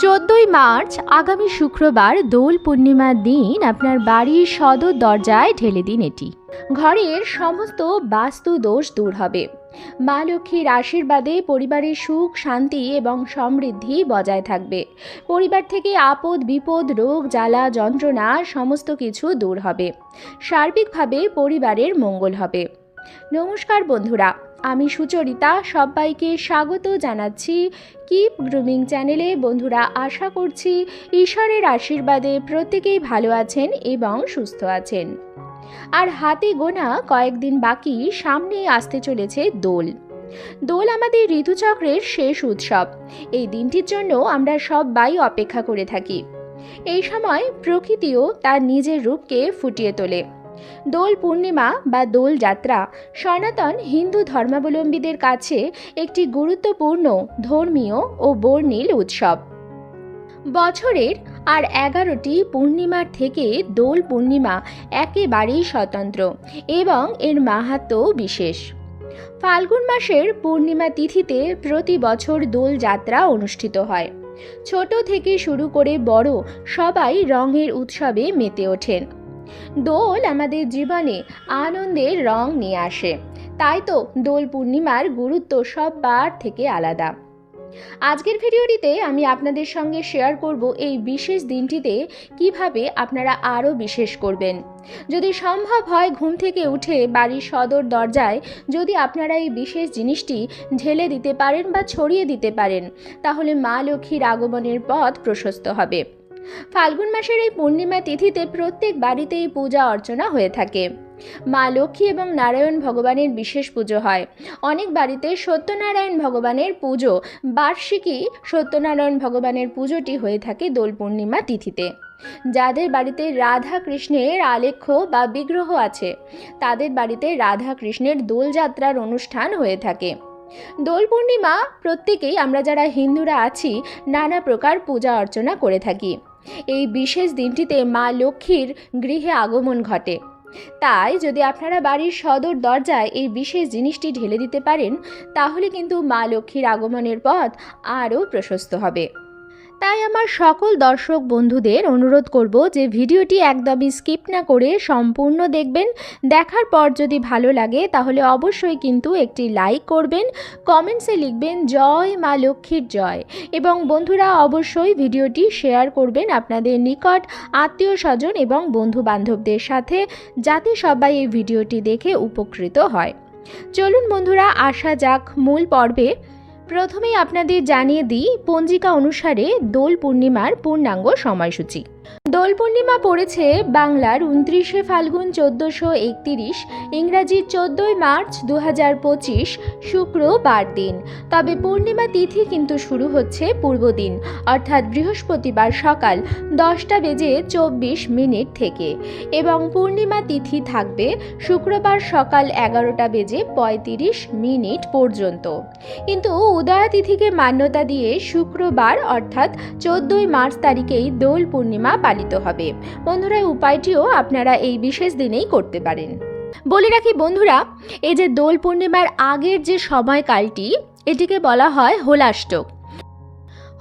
চোদ্দই মার্চ, আগামী শুক্রবার দোল পূর্ণিমার দিন আপনার বাড়ির সদর দরজায় ঢেলে দিন এটি। ঘরের সমস্ত বাস্তু দোষ দূর হবে। মা লক্ষ্মীর আশীর্বাদে পরিবারের সুখ, শান্তি এবং সমৃদ্ধি বজায় থাকবে। পরিবার থেকে আপদ, বিপদ, রোগ, জ্বালা, যন্ত্রণা সমস্ত কিছু দূর হবে। সার্বিকভাবে পরিবারের মঙ্গল হবে। নমস্কার বন্ধুরা। আমি সুচরিতা সবাইকে স্বাগত জানাচ্ছি কিপ গ্রুমিং চ্যানেলে। বন্ধুরা, আশা করছি ঈশ্বরের আশীর্বাদে প্রত্যেকেই ভালো আছেন এবং সুস্থ আছেন। আর হাতে গোনা কয়েকদিন বাকি সামনেই আসতে চলেছে দোল। দোল আমাদের ঋতুচক্রের শেষ উৎসব। এই দিনটির জন্য আমরা সবাই অপেক্ষা করে থাকি। এই সময় প্রকৃতিও তার নিজের রূপকে ফুটিয়ে তোলে। দোল পূর্ণিমা বা দোল যাত্রা সনাতন হিন্দু ধর্মাবলম্বীদের কাছে একটি গুরুত্বপূর্ণ, ধর্মীয় ও বর্ণিল উৎসব। বছরের আর এগারোটি পূর্ণিমার থেকে দোল পূর্ণিমা একেবারেই স্বতন্ত্র এবং এর মাহাত্ম্য বিশেষ। ফাল্গুন মাসের পূর্ণিমা তিথিতে প্রতি বছর দোল যাত্রা অনুষ্ঠিত হয়। ছোট থেকে শুরু করে বড় সবাই রঙের উৎসবে মেতে ওঠেন। দোল আমাদের জীবনে আনন্দের রং নিয়ে আসে। তাই তো দোল পূর্ণিমার গুরুত্ব সববার থেকে আলাদা। আজকের ভিডিওটিতে আমি আপনাদের সঙ্গে শেয়ার করব এই বিশেষ দিনটিতে কীভাবে আপনারা আরও বিশেষ করবেন। যদি সম্ভব হয় ঘুম থেকে উঠে বাড়ির সদর দরজায় যদি আপনারা এই বিশেষ জিনিসটি ঢেলে দিতে পারেন বা ছড়িয়ে দিতে পারেন, তাহলে মা লক্ষ্মীর আগমনের পথ প্রশস্ত হবে। ফাল্গুন মাসের এই পূর্ণিমা তিথিতে প্রত্যেক বাড়িতেই পূজা অর্চনা হয়ে থাকে। মা লক্ষ্মী এবং নারায়ণ ভগবানের বিশেষ পুজো হয়। অনেক বাড়িতে সত্যনারায়ণ ভগবানের পুজো, বার্ষিকী সত্যনারায়ণ ভগবানের পুজোটি হয়ে থাকে দোল পূর্ণিমা তিথিতে। যাদের বাড়িতে রাধা কৃষ্ণের আলেখ্য বা বিগ্রহ আছে, তাদের বাড়িতে রাধা কৃষ্ণের দোলযাত্রার অনুষ্ঠান হয়ে থাকে। দোল পূর্ণিমা প্রত্যেকেই আমরা যারা হিন্দুরা আছি, নানা প্রকার পূজা অর্চনা করে থাকি। এই বিশেষ দিনটিতে মা লক্ষ্মীর গৃহে আগমন ঘটে। তাই যদি আপনারা বাড়ির সদর দরজায় এই বিশেষ জিনিসটি ঢেলে দিতে পারেন, তাহলে কিন্তু মা লক্ষ্মীর আগমনের পথ আরও প্রশস্ত হবে। তাই আমার সকল দর্শক বন্ধুদের অনুরোধ করব যে ভিডিওটি একদমই স্কিপ না করে সম্পূর্ণ দেখবেন। দেখার পর যদি ভালো লাগে তাহলে অবশ্যই কিন্তু একটি লাইক করবেন কমেন্টসে লিখবেন, জয় মা লক্ষ্মীর জয়। এবং বন্ধুরা অবশ্যই ভিডিওটি শেয়ার করবেন আপনাদের নিকট আত্মীয় স্বজন এবং বন্ধু বান্ধবদের সাথে, যাতে সবাই এই ভিডিওটি দেখে উপকৃত হয়। চলুন বন্ধুরা, আসা যাক মূল পর্বে। প্রথমেই আপনাদের জানিয়ে দিই পঞ্জিকা অনুসারে দোল পূর্ণিমার পূর্ণাঙ্গ সময়সূচি। দোল পূর্ণিমা পড়েছে বাংলার উনত্রিশে ফাল্গুন চোদ্দোশো একতিরিশ ইংরাজির চোদ্দোই মার্চ দু হাজার পঁচিশ, শুক্রবার দিন। তবে পূর্ণিমা তিথি কিন্তু শুরু হচ্ছে পূর্ব দিন, অর্থাৎ বৃহস্পতিবার সকাল দশটা বেজে চব্বিশ মিনিট থেকে। এবং পূর্ণিমা তিথি থাকবে শুক্রবার সকাল এগারোটা বেজে পঁয়ত্রিশ মিনিট পর্যন্ত। কিন্তু উদয়া তিথিকে মান্যতা দিয়ে শুক্রবার, অর্থাৎ চোদ্দোই মার্চ তারিখেই দোল পূর্ণিমা পালিত হবে। বন্ধুরা উপায়টিও আপনারা এই বিশেষ দিনেই করতে পারেন। বলে রাখি বন্ধুরা, এই যে দোল পূর্ণিমার আগের যে সময়কালটি, এটিকে বলা হয় হোলাষ্টক।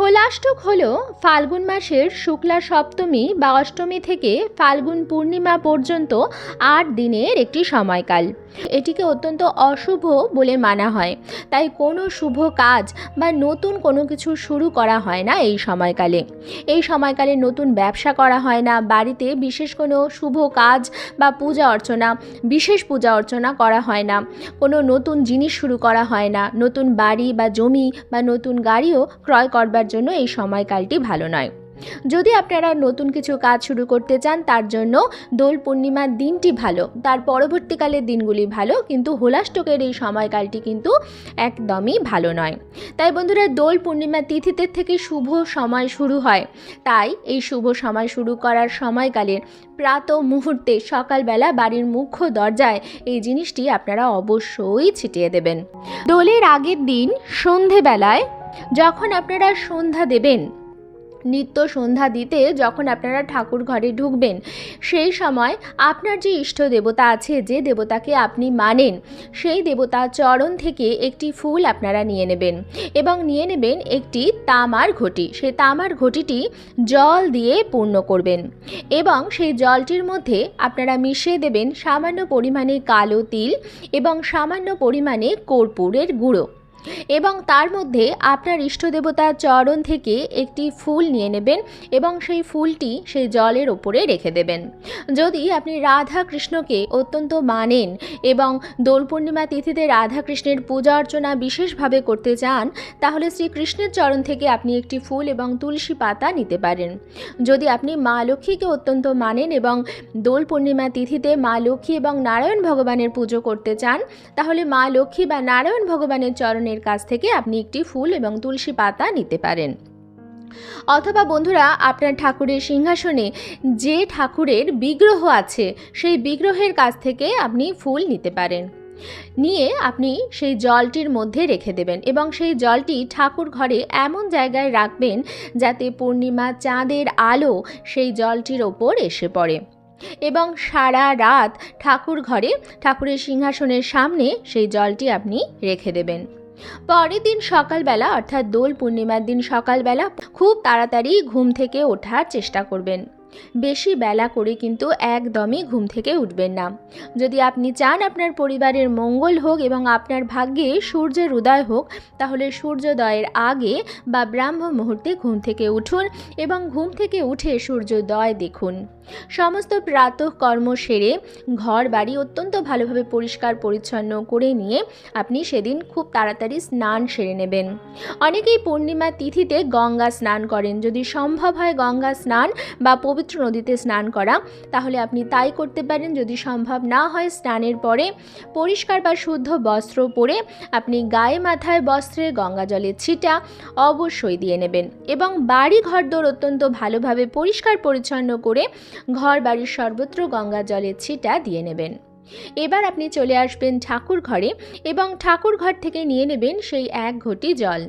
হোলাষ্টক হল ফাল্গুন মাসের শুক্লা সপ্তমী বা অষ্টমী থেকে ফাল্গুন পূর্ণিমা পর্যন্ত আট দিনের একটি সময়কাল। এটিকে অত্যন্ত অশুভ বলে মানা হয়। তাই কোনো শুভ কাজ বা নতুন কোনো কিছু শুরু করা হয় না এই সময়কালে। এই সময়কালে নতুন ব্যবসা করা হয় না, বাড়িতে বিশেষ কোনো শুভ কাজ বা পূজা অর্চনা, বিশেষ পূজা অর্চনা করা হয় না। কোনো নতুন জিনিস শুরু করা হয় না, নতুন বাড়ি বা জমি বা নতুন গাড়িও ক্রয় করবার জন্য এই সময়কালটি ভালো নয়। যদি আপনারা নতুন কিছু কাজ শুরু করতে চান, তার জন্য দোল পূর্ণিমার দিনটি ভালো, তার পরবর্তীকালের দিনগুলি ভালো, কিন্তু হোলাষ্টকের এই সময়কালটি কিন্তু একদমই ভালো নয়। তাই বন্ধুরা, দোল পূর্ণিমা তিথিতে থেকে শুভ সময় শুরু হয়। তাই এই শুভ সময় শুরু করার সময়কালের প্রাত মুহূর্তে সকালবেলা বাড়ির মুখ্য দরজায় এই জিনিসটি আপনারা অবশ্যই ছিটিয়ে দেবেন। দোলের আগের দিন সন্ধেবেলায় যখন আপনারা সন্ধ্যা দেবেন, নিত্য সন্ধ্যা দিতে যখন আপনারা ঠাকুর ঘরে ঢুকবেন, সেই সময় আপনার যে ইষ্ট দেবতা আছে, যে দেবতাকে আপনি মানেন, সেই দেবতার চরণ থেকে একটি ফুল আপনারা নিয়ে নেবেন এবং নিয়ে নেবেন একটি তামার ঘটি। সেই তামার ঘটিটি জল দিয়ে পূর্ণ করবেন এবং সেই জলটির মধ্যে আপনারা মিশিয়ে দেবেন সামান্য পরিমাণে কালো তিল এবং সামান্য পরিমাণে কর্পূরের গুঁড়ো। এবং তার মধ্যে আপনার ইষ্ট দেবতার চরণ থেকে একটি ফুল নিয়ে নেবেন এবং সেই ফুলটি সেই জলের ওপরে রেখে দেবেন। যদি আপনি রাধা কৃষ্ণকে অত্যন্ত মানেন এবং দোল পূর্ণিমা তিথিতে রাধা কৃষ্ণের পূজা অর্চনা বিশেষভাবে করতে চান, তাহলে শ্রীকৃষ্ণের চরণ থেকে আপনি একটি ফুল এবং তুলসী পাতা নিতে পারেন। যদি আপনি মা লক্ষ্মীকে অত্যন্ত মানেন এবং দোল পূর্ণিমা তিথিতে মা লক্ষ্মী এবং নারায়ণ ভগবানের পুজো করতে চান, তাহলে মা লক্ষ্মী বা নারায়ণ ভগবানের চরণের কাছ থেকে আপনি একটি ফুল এবং তুলসী পাতা নিতে পারেন। অথবা বন্ধুরা, আপনার ঠাকুরের সিংহাসনে যে ঠাকুরের বিগ্রহ আছে, সেই বিগ্রহের কাছ থেকে আপনি ফুল নিতে পারেন। নিয়ে আপনি সেই জলটির মধ্যে রেখে দেবেন এবং সেই জলটি ঠাকুর ঘরে এমন জায়গায় রাখবেন যাতে পূর্ণিমা চাঁদের আলো সেই জলটির ওপর এসে পড়ে। এবং সারা রাত ঠাকুর ঘরে, ঠাকুরের সিংহাসনের সামনে সেই জলটি আপনি রেখে দেবেন। পরের দিন সকালবেলা, অর্থাৎ দোল পূর্ণিমার দিন সকালবেলা, খুব তাড়াতাড়ি ঘুম থেকে ওঠার চেষ্টা করবেন। বেশি বেলা করে কিন্তু একদমই ঘুম থেকে উঠবেন না। যদি আপনি চান আপনার পরিবারের মঙ্গল হোক এবং আপনার ভাগ্যে সূর্যের উদয় হোক, তাহলে সূর্যোদয়ের আগে বা ব্রাহ্ম মুহূর্তে ঘুম থেকে উঠুন এবং ঘুম থেকে উঠে সূর্যোদয় দেখুন। সমস্ত প্রাতঃ কর্ম সেরে ঘর বাড়ি অত্যন্ত ভালোভাবে পরিষ্কার পরিচ্ছন্ন করে নিয়ে আপনি সেদিন খুব তাড়াতাড়ি স্নান সেরে নেবেন। অনেকেই পূর্ণিমা তিথিতে গঙ্গা স্নান করেন। যদি সম্ভব হয় গঙ্গা স্নান বা পবিত্র নদীতে স্নান করা। তাহলে আপনি তাই করতে পারেন। যদি সম্ভব না হয় স্নানের পরে পরিষ্কার বা শুদ্ধ বস্ত্র পরে আপনি গায়ে মাথায় বস্ত্রে গঙ্গা জলের ছিটা অবশ্যই দিয়ে নেবেন এবং বাড়ি ঘরদোর অত্যন্ত ভালোভাবে পরিষ্কার পরিচ্ছন্ন করে ঘর বাড়ির সর্বত্র গঙ্গা জলের ছিটা দিয়ে নেবেন। এবার আপনি চলে আসবেন ঠাকুর ঘরে এবং ঠাকুর ঘর থেকে নিয়ে নেবেন সেই এক ঘটি জল।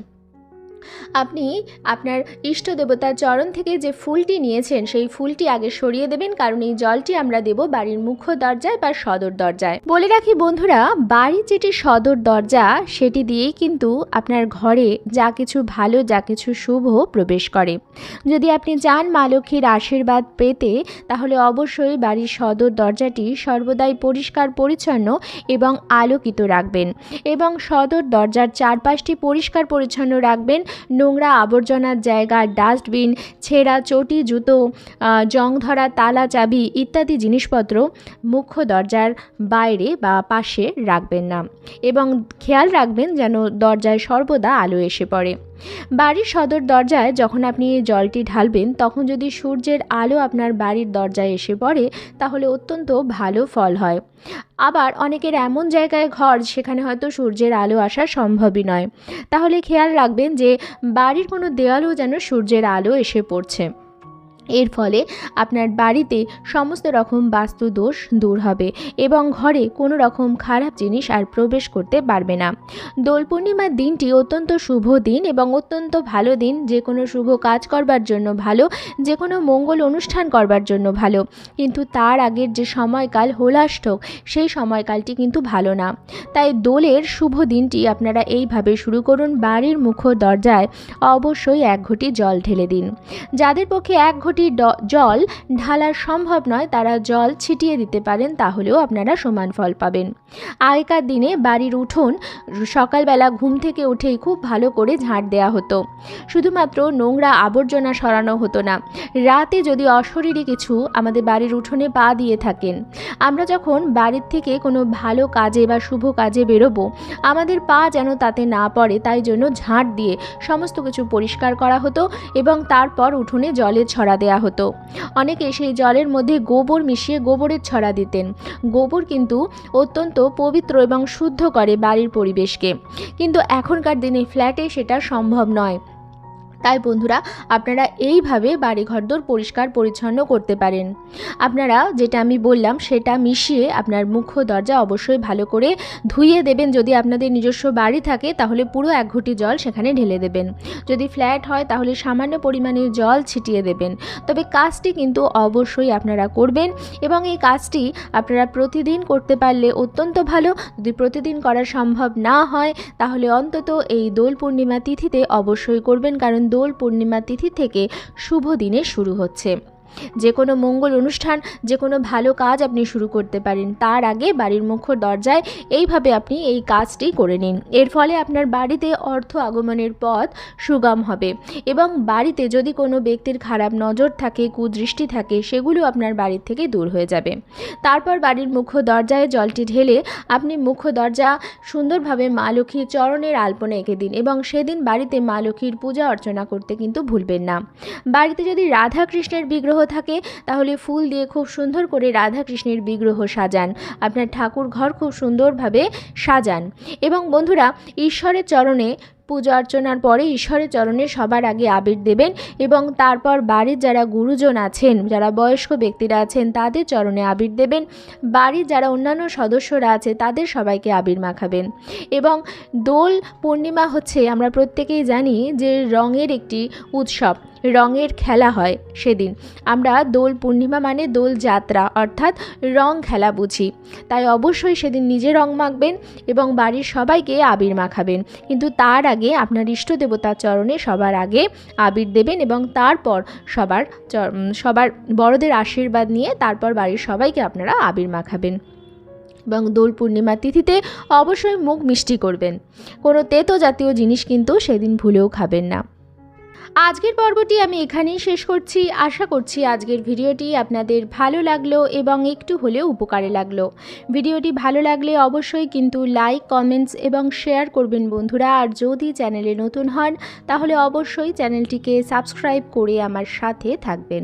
আপনি আপনার ইষ্ট দেবতার চরণ থেকে যে ফুলটি নিয়েছেন, সেই ফুলটি আগে সরিয়ে দেবেন, কারণ এই জলটি আমরা দেব বাড়ির মুখ্য দরজায় বা সদর দরজায়। বলে রাখি বন্ধুরা, বাড়ির যেটি সদর দরজা, সেটি দিয়েই কিন্তু আপনার ঘরে যা কিছু ভালো, যা কিছু শুভ প্রবেশ করে। যদি আপনি চান মা লক্ষ্মীর আশীর্বাদ পেতে, তাহলে অবশ্যই বাড়ির সদর দরজাটি সর্বদাই পরিষ্কার, পরিচ্ছন্ন এবং আলোকিত রাখবেন। এবং সদর দরজার চারপাশটি পরিষ্কার, পরিচ্ছন্ন রাখবেন নোংরা আবর্জনার জায়গা, ডাস্টবিন, ছেঁড়া চটি, জুতো জং ধরা তালা, চাবি ইত্যাদি জিনিসপত্র মুখ্য দরজার বাইরে বা পাশে রাখবেন না। এবং খেয়াল রাখবেন যেন দরজায় সর্বদা আলো এসে পড়ে। বাড়ির সদর দরজায় যখন আপনি জলটি ঢালবেন, তখন যদি সূর্যের আলো আপনার বাড়ির দরজায় এসে পড়ে, তাহলে অত্যন্ত ভালো ফল হয়। আবার অনেকের এমন জায়গায় ঘর সেখানে হয়তো সূর্যের আলো আসা সম্ভবই নয়। তাহলে খেয়াল রাখবেন যে, বাড়ির কোনো দেওয়ালও যেন সূর্যের আলো এসে পড়ছে। এর ফলে আপনার বাড়িতে সমস্ত রকম বাস্তু দোষ দূর হবে এবং ঘরে কোনো রকম খারাপ জিনিস আর প্রবেশ করতে পারবে না। দোল পূর্ণিমার দিনটি অত্যন্ত শুভ দিন এবং অত্যন্ত ভালো দিন। যে কোনো শুভ কাজ করবার জন্য ভালো, যে কোনো মঙ্গল অনুষ্ঠান করবার জন্য ভালো। কিন্তু তার আগের যে সময়কাল হোলাষ্টক, সেই সময়কালটি কিন্তু ভালো না। তাই দোলের শুভ দিনটি আপনারা এইভাবে শুরু করুন। বাড়ির মুখ দরজায় অবশ্যই এক ঘটি জল ঢেলে দিন। যাদের পক্ষে এক ঘটি ড- জল ঢালা সম্ভব নয়, তারা জল ছিটিয়ে দিতে পারেন, তাহলেও আপনারা সমান ফল পাবেন। আগেকার দিনে বাড়ির উঠোন সকালবেলা ঘুম থেকে উঠেই খুব ভালো করে ঝাঁট দেওয়া হতো। শুধুমাত্র নোংরা আবর্জনা সরানো হতো না। রাতে যদি অশরীরী কিছু আমাদের বাড়ির উঠোনে পা দিয়ে থাকেন, আমরা যখন বাড়ির থেকে কোনো ভালো কাজে বা শুভ কাজে বেরোবো, আমাদের পা যেন তাতে না পড়ে, তাই জন্য ঝাঁট দিয়ে সমস্ত কিছু পরিষ্কার করা হতো এবং তারপর উঠোনে জলে ছড়া দেওয়া হতো। অনেকে সেই জলের মধ্যে গোবর মিশিয়ে গোবরের ছড়া দিতেন। গোবর কিন্তু অত্যন্ত পবিত্র এবং শুদ্ধ করে বাড়ির পরিবেশকে। কিন্তু এখনকার দিনে ফ্ল্যাটে সেটা সম্ভব নয়। তাই বন্ধুরা, আপনারা এইভাবে বাড়ি ঘরদোর পরিষ্কার পরিচ্ছন্ন করতে পারেন। আপনারা যেটা আমি বললাম, সেটা মিশিয়ে আপনার মুখ্য দরজা অবশ্যই ভালো করে ধুইয়ে দেবেন। যদি আপনাদের নিজস্ব বাড়ি থাকে, তাহলে পুরো এক ঘুটি জল সেখানে ঢেলে দেবেন। যদি ফ্ল্যাট হয়, তাহলে সামান্য পরিমাণে জল ছিটিয়ে দেবেন। তবে কাজটি কিন্তু অবশ্যই আপনারা করবেন এবং এই কাজটি আপনারা প্রতিদিন করতে পারলে অত্যন্ত ভালো। যদি প্রতিদিন করা সম্ভব না হয়, তাহলে অন্তত এই দোল পূর্ণিমা তিথিতে অবশ্যই করবেন, কারণ দোল পূর্ণিমা তিথি থেকে শুভ দিনে শুরু হচ্ছে। যে কোনো মঙ্গল অনুষ্ঠান, যে কোনো ভালো কাজ আপনি শুরু করতে পারেন। তার আগে বাড়ির মুখ্য দরজায় এইভাবে আপনি এই কাজটি করে নিন। এর ফলে আপনার বাড়িতে অর্থ আগমনের পথ সুগম হবে এবং বাড়িতে যদি কোনো ব্যক্তির খারাপ নজর থাকে, কুদৃষ্টি থাকে, সেগুলো আপনার বাড়ির থেকে দূর হয়ে যাবে। তারপর বাড়ির মুখ্য দরজায় জলটি ঢেলে আপনি মুখ্য দরজা সুন্দরভাবে মা লক্ষ্মীর চরণের আলপনা এঁকে দিন এবং সেদিন বাড়িতে মা লক্ষ্মীর পূজা অর্চনা করতে কিন্তু ভুলবেন না। বাড়িতে যদি রাধা কৃষ্ণের বিগ্রহ থাকে, তাহলে ফুল দিয়ে খুব সুন্দর করে রাধা কৃষ্ণের বিগ্রহ সাজান। আপনার ঠাকুর ঘর খুব সুন্দরভাবে সাজান। এবং বন্ধুরা, ঈশ্বরের চরণে পূজা অর্চনার পরে ঈশ্বরের চরণে সবার আগে আবির দেবেন এবং তারপর বাড়ির যারা গুরুজন আছেন, যারা বয়স্ক ব্যক্তিরা আছেন, তাদের চরণে আবির দেবেন। বাড়ির যারা অন্যান্য সদস্যরা আছে, তাদের সবাইকে আবির মাখাবেন। এবং দোল পূর্ণিমা হচ্ছে, আমরা প্রত্যেকেই জানি যে রঙের একটি উৎসব, রঙের খেলা হয় সেদিন। আমরা দোল পূর্ণিমা মানে দোল যাত্রা, অর্থাৎ রং খেলা বুঝি। তাই অবশ্যই সেদিন নিজে রং মাখবেন এবং বাড়ির সবাইকে আবির মাখাবেন। কিন্তু তার আগে আপনার ইষ্ট দেবতার চরণে সবার আগে আবির দেবেন এবং তারপর সবার সবার বড়দের আশীর্বাদ নিয়ে তারপর বাড়ির সবাইকে আপনারা আবির মাখাবেন এবং দোল পূর্ণিমা তিথিতে অবশ্যই মুখ মিষ্টি করবেন। কোনো তেতো জাতীয় জিনিস কিন্তু সেদিন ভুলেও খাবেন না। আজকের পর্বটি আমি এখানেই শেষ করছি। আশা করছি আজকের ভিডিওটি আপনাদের ভালো লাগল এবং একটু হলেও উপকারে লাগল। ভিডিওটি ভালো লাগলে অবশ্যই কিন্তু লাইক, কমেন্টস এবং শেয়ার করবেন বন্ধুরা। আর যদি চ্যানেলে নতুন হন, তাহলে অবশ্যই চ্যানেলটিকে সাবস্ক্রাইব করে আমার সাথে থাকবেন।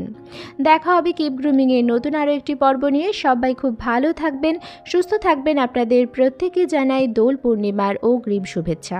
দেখা হবে কিপ গ্রুমিংয়ের নতুন আরও একটি পর্ব নিয়ে। সবাই খুব ভালো থাকবেন, সুস্থ থাকবেন। আপনাদের প্রত্যেকে জানাই দোল পূর্ণিমার অগ্রিম শুভেচ্ছা।